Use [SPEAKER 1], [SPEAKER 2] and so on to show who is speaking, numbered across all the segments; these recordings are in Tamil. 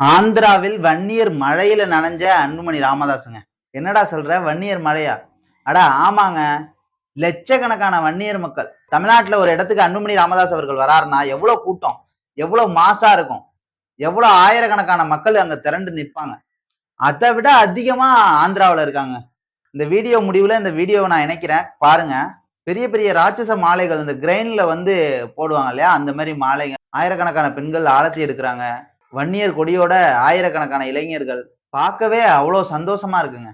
[SPEAKER 1] ஆந்திராவில் வன்னியர் மழையில நனைஞ்ச அன்புமணி ராமதாசுங்க. என்னடா சொல்ற? வன்னியர் மழையா? அடா ஆமாங்க. லட்சக்கணக்கான வன்னியர் மக்கள். தமிழ்நாட்டுல ஒரு இடத்துக்கு அன்புமணி ராமதாஸ் அவர்கள் வராருன்னா எவ்வளவு கூட்டம்? எவ்வளவு மாசா இருக்கும்? எவ்வளவு ஆயிரக்கணக்கான மக்கள் அங்க திரண்டு நிற்பாங்க? அதை விட அதிகமா ஆந்திராவுல இருக்காங்க. இந்த வீடியோ முடிவுல இந்த வீடியோவை நான் இணைக்கிறேன். பாருங்க. பெரிய பெரிய ராட்சச மாலைகள் இந்த கிரைனில் வந்து போடுவாங்க இல்லையா? அந்த மாதிரி மாலைகள் ஆயிரக்கணக்கான பெண்கள் ஆழத்தி எடுக்கிறாங்க. வன்னியர் கொடியோட ஆயிரக்கணக்கான இளைஞர்கள் பார்க்கவே அவ்வளோ சந்தோஷமா இருக்குங்க.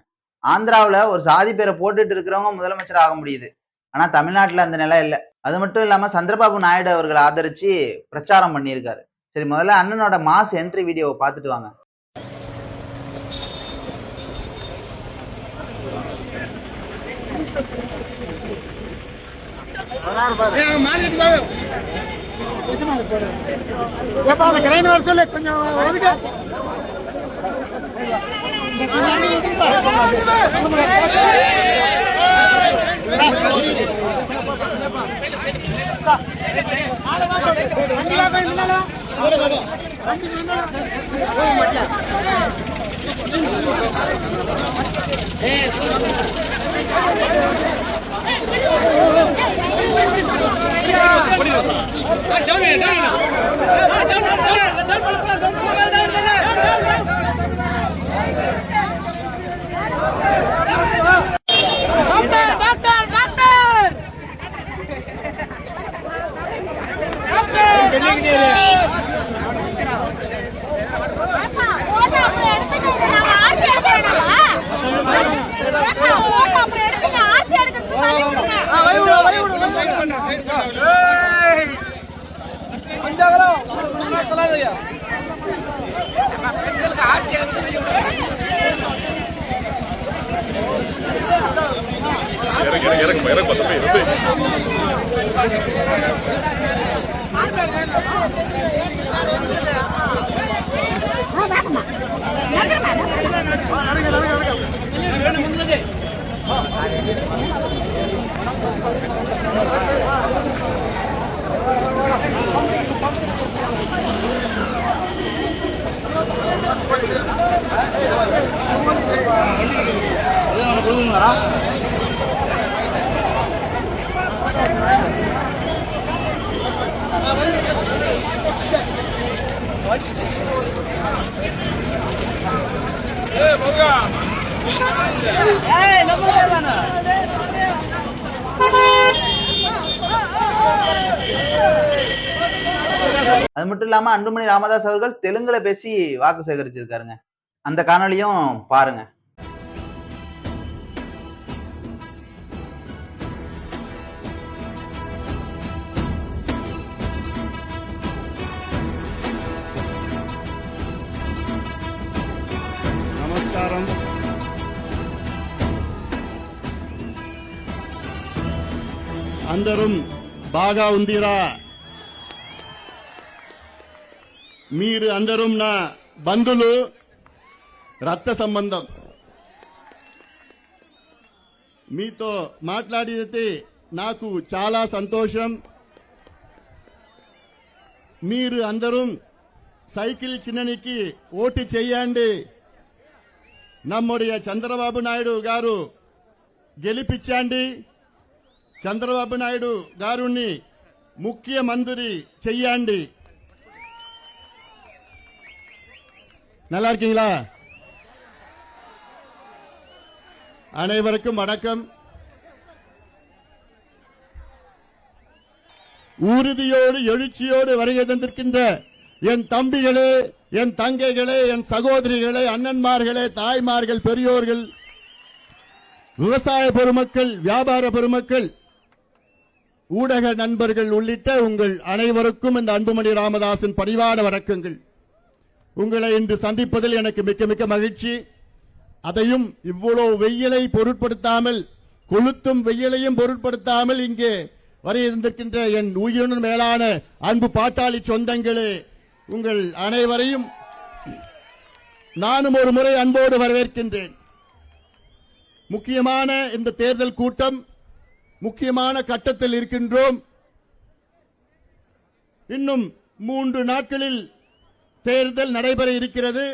[SPEAKER 1] ஆந்திராவில் ஒரு சாதி பேரை போட்டுட்டு இருக்கிறவங்க முதலமைச்சர் ஆக முடியுது. ஆனால் தமிழ்நாட்டில் அந்த நிலை இல்லை. அது மட்டும் இல்லாமல் சந்திரபாபு நாயுடு அவர்களை ஆதரிச்சு பிரச்சாரம் பண்ணியிருக்காரு. சரி முதல்ல அண்ணனோட மாஸ் என்ட்ரி வீடியோவை பார்த்துட்டு வாங்க.
[SPEAKER 2] ஏப்பா அந்த கிரைன் வர சொல்லு கொஞ்சம் ஒதுக்க.
[SPEAKER 3] இறக்கு இறக்கு
[SPEAKER 4] இறங்கு இறங்கு பத்து பேர் இருந்து
[SPEAKER 1] அது மட்டும் இல்லாம அன்புமணி ராமதாஸ் அவர்கள் தெலுங்குல பேசி வாக்கு சேகரிச்சிருக்காருங்க. அந்த காணொளியும் பாருங்க.
[SPEAKER 2] అందరం బాగా ఉందిరా. మీరు అందరం నా బంధులు. రక్త సంబంధం. మీతో మాట్లాడితే నాకు చాలా సంతోషం. మీరు అందరం సైకిల్ చిన్ననికి ఓటు చేయండి. నమ్ముడియ చంద్రబాబు నాయుడు గారు గెలిపించండి. చంద్రబాబు నాయుడు గారుని ముఖ్యమంత్రి చెయ్యండి நல்லா இருக்கீங்களா அனைவருக்கும் வணக்கம் உறுதியோடு எழுச்சியோடு வருகை தந்திருக்கின்ற என் தம்பிகளே என் தங்கைகளே என் சகோதரிகளே அண்ணன்மார்களே தாய்மார்கள் பெரியோர்கள் விவசாய பெருமக்கள் வியாபார பெருமக்கள் ஊடக நண்பர்கள் உள்ளிட்ட உங்கள் அனைவருக்கும் இந்த அன்புமணி ராமதாசின் பணிவான வணக்கங்கள். உங்களை இன்று சந்திப்பதில் எனக்கு மிக்க மிக்க மகிழ்ச்சி. அதையும் இவ்வளோ வெயிலை பொருட்படுத்தாமல் கொளுத்தும் வெயிலையும் பொருட்படுத்தாமல் இங்கே வர இருந்திருக்கின்ற என் உயிருடன் மேலான அன்பு பாட்டாளி சொந்தங்களே உங்கள் அனைவரையும் நானும் ஒரு முறை அன்போடு வரவேற்கின்றேன். முக்கியமான இந்த தேர்தல் கூட்டம் முக்கியமான கட்டத்தில் இருக்கின்றோம். இன்னும் மூன்று நாட்களில் தேர்தல் நடைபெற இருக்கிறது.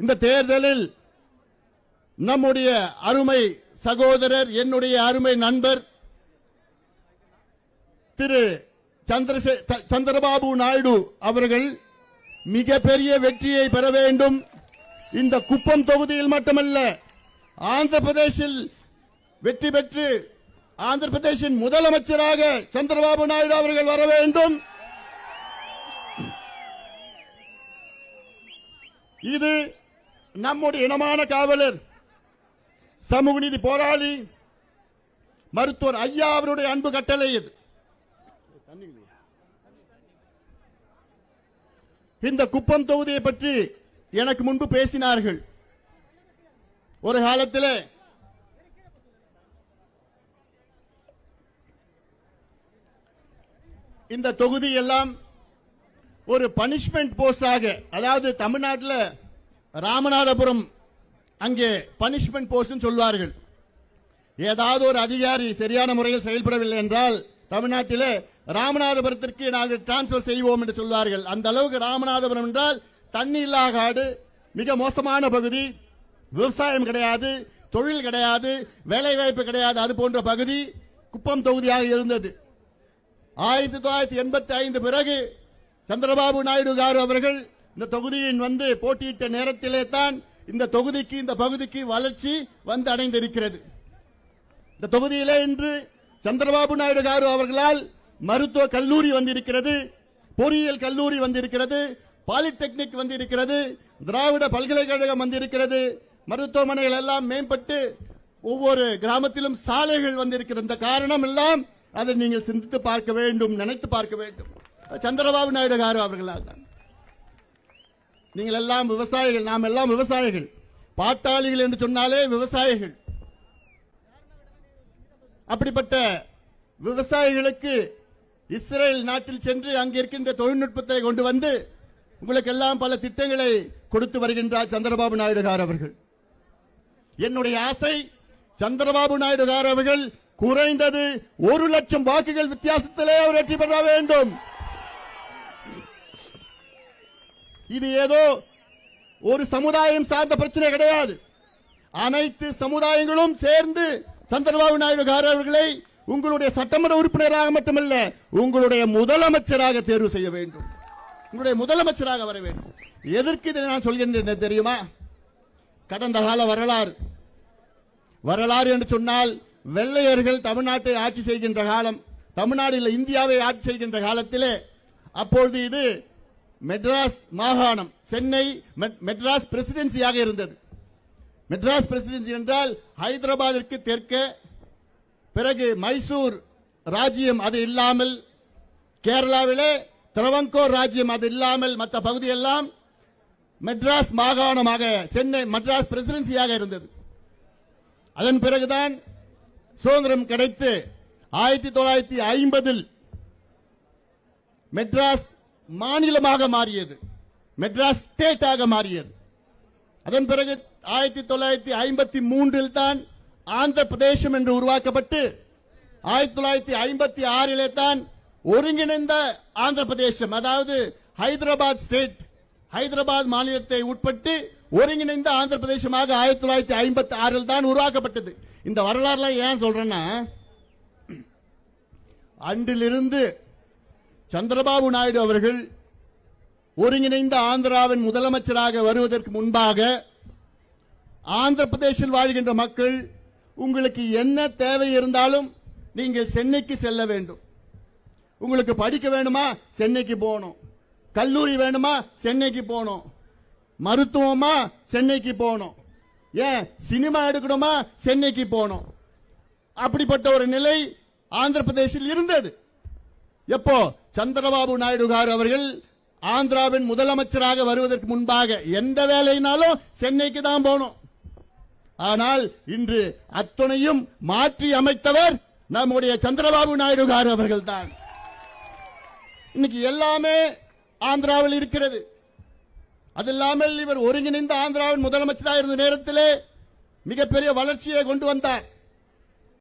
[SPEAKER 2] இந்த தேர்தலில் நம்முடைய அருமை சகோதரர் என்னுடைய அருமை நண்பர் திரு சந்திரசே சந்திரபாபு நாயுடு அவர்கள் மிகப்பெரிய வெற்றியை பெற வேண்டும். இந்த குப்பம் தொகுதியில் மட்டுமல்ல ஆந்திர பிரதேசில் வெற்றி பெற்று ஆந்திர பிரதேசின் முதலமைச்சராக சந்திரபாபு நாயுடு அவர்கள் வர வேண்டும். இது நம்முடைய இனமான காவலர் சமூக நீதி போராளி மருத்துவர் ஐயா அவருடைய அன்பு கட்டளை இது. இந்த குப்பம் தொகுதியை பற்றி எனக்கு முன்பு பேசினார்கள். ஒரு காலத்தில் இந்த தொகுதி எல்லாம் ஒரு பனிஷ்மெண்ட் போஸ்டாக அதாவது தமிழ்நாட்டில் ராமநாதபுரம் அங்கே பனிஷ்மெண்ட் போஸ்ட் சொல்வார்கள். ஏதாவது ஒரு அதிகாரி சரியான முறையில் செயல்படவில்லை என்றால் தமிழ்நாட்டிலே ராமநாதபுரத்திற்கு நாங்கள் டிரான்ஸ்பர் செய்வோம் என்று சொல்வார்கள். அந்த அளவுக்கு ராமநாதபுரம் என்றால் தண்ணி இல்லா காடு மிக மோசமான பகுதி விவசாயம் கிடையாது தொழில் கிடையாது வேலை வாய்ப்பு கிடையாது அது போன்ற பகுதி குப்பம் தொகுதியாக இருந்தது. ஆயிரத்தி தொள்ளாயிரத்தி எண்பத்தி ஐந்து பிறகு சந்திரபாபு நாயுடு காரு அவர்கள் இந்த தொகுதியின் வந்து போட்டியிட்ட நேரத்திலே தான் இந்த தொகுதிக்கு இந்த பகுதிக்கு வளர்ச்சி வந்து அடைந்திருக்கிறது. இந்த தொகுதியிலே இன்று சந்திரபாபு நாயுடு காரு அவர்களால் மருத்துவ கல்லூரி வந்திருக்கிறது பொறியியல் கல்லூரி வந்திருக்கிறது பாலிடெக்னிக் வந்திருக்கிறது திராவிட பல்கலைக்கழகம் வந்திருக்கிறது மருத்துவமனைகள் எல்லாம் மேம்பட்டு ஒவ்வொரு கிராமத்திலும் சாலைகள் வந்திருக்கிறது இந்த காரணம் எல்லாம் அதை நீங்கள் சிந்தித்து பார்க்க வேண்டும் நினைத்து பார்க்க வேண்டும். சந்திரபாபு நாயுடு காரு அவர்களால் தான். நீங்கள் எல்லாம் விவசாயிகள் நாம் எல்லாம் விவசாயிகள். பாட்டாளிகள் என்று சொன்னாலே விவசாயிகள். அப்படிப்பட்ட விவசாயிகளுக்கு இஸ்ரேல் நாட்டில் சென்று அங்கே இருக்கின்ற தொழில்நுட்பத்தை கொண்டு வந்து உங்களுக்கு எல்லாம் பல திட்டங்களை கொடுத்து வருகின்றார் சந்திரபாபு நாயுடு கார் அவர்கள். என்னுடைய ஆசை சந்திரபாபு நாயுடு கார் அவர்கள் குறைந்தது ஒரு லட்சம் வாக்குகள் வித்தியாசத்திலே அவர் வெற்றி பெற வேண்டும். இது ஏதோ ஒரு சமுதாயம் சார்ந்த பிரச்சனை கிடையாது. அனைத்து சமுதாயங்களும் சேர்ந்து சந்திரபாபு நாயுடு கார் அவர்களை உங்களுடைய சட்டமன்ற உறுப்பினராக மட்டுமல்ல உங்களுடைய முதலமைச்சராக தேர்வு செய்ய வேண்டும். உங்களுடைய முதலமைச்சராக வர வேண்டும். எதற்கு இதை நான் சொல்கின்றேன் தெரியுமா? கடந்த கால வரலாறு. வரலாறு என்று சொன்னால் வெள்ளையர்கள் தமிழ்நாட்டை ஆட்சி செய்கின்ற காலம் தமிழ்நாட்டில் இந்தியாவை ஆட்சி செய்கின்ற காலத்திலே அப்பொழுது இது மெட்ராஸ் மாகாணம் சென்னை மெட்- மெட்ராஸ் பிரசிடென்சியாக இருந்தது. மெட்ராஸ் பிரசிடென்சி என்றால் ஹைதராபாத்திற்கு தெற்கே பிறகு மைசூர் ராஜ்யம் அது இல்லாமல் கேரளாவிலே திரவங்கோர் ராஜ்யம் அது இல்லாமல் மற்ற பகுதியெல்லாம் மெட்ராஸ் மாகாணமாக சென்னை மெட்ராஸ் பிரசிடென்சியாக இருந்தது. அதன் பிறகுதான் சுதந்திரம் கிடைத்து ஆயிரத்தி தொள்ளாயிரத்தி ஐம்பதில் மெட்ராஸ் மாநிலமாக மாறியது. மெட்ராஸ் ஸ்டேட்டாக மாறியது. அதன் பிறகு ஆயிரத்தி தொள்ளாயிரத்தி ஐம்பத்தி மூன்றில் தான் ஆந்திர பிரதேசம் என்று உருவாக்கப்பட்டு ஆயிரத்தி தொள்ளாயிரத்தி ஐம்பத்தி ஆறிலே தான் ஒருங்கிணைந்த ஆந்திர பிரதேசம் அதாவது ஹைதராபாத் ஸ்டேட் ஹைதராபாத் மாநிலத்தை உட்பட்டு ஒருங்கிணைந்த ஆந்திர பிரதேசமாக ஆயிரத்தி தொள்ளாயிரத்தி ஐம்பத்தி ஆறில் தான் உருவாக்கப்பட்டது. இந்த வரலாறுலாம் ஏன் சொல்றேன்னா அன்றிலிருந்து சந்திரபாபு நாயுடு அவர்கள் ஒருங்கிணைந்த ஆந்திராவின் முதலமைச்சராக வருவதற்கு முன்பாக ஆந்திர பிரதேசில் வாழ்கின்ற மக்கள் உங்களுக்கு என்ன தேவை இருந்தாலும் நீங்கள் சென்னைக்கு செல்ல வேண்டும். உங்களுக்கு படிக்க வேணுமா? சென்னைக்கு போகணும். கல்லூரி வேணுமா? சென்னைக்கு போகணும். மருத்துவமா? சென்னைக்கு போகணும். ஏன் சினிமா எடுக்கணுமா? சென்னைக்கு போகணும். அப்படிப்பட்ட ஒரு நிலை ஆந்திர பிரதேசில் இருந்தது. எப்போ? சந்திரபாபு நாயுடு கார் அவர்கள் ஆந்திராவின் முதலமைச்சராக வருவதற்கு முன்பாக எந்த வேலையினாலும் சென்னைக்கு தான் போகணும். ஆனால் இன்று அத்துணையும் மாற்றி அமைத்தவர் நம்முடைய சந்திரபாபு நாயுடு கார் அவர்கள் தான் இன்னைக்கு எல்லாமே ஆந்திராவில் இருக்கிறது. அது இல்லாமல் இவர் ஒருங்கிணைந்த ஆந்திராவின் முதலமைச்சராக இருந்த நேரத்திலே மிகப்பெரிய வளர்ச்சியை கொண்டு வந்தார்.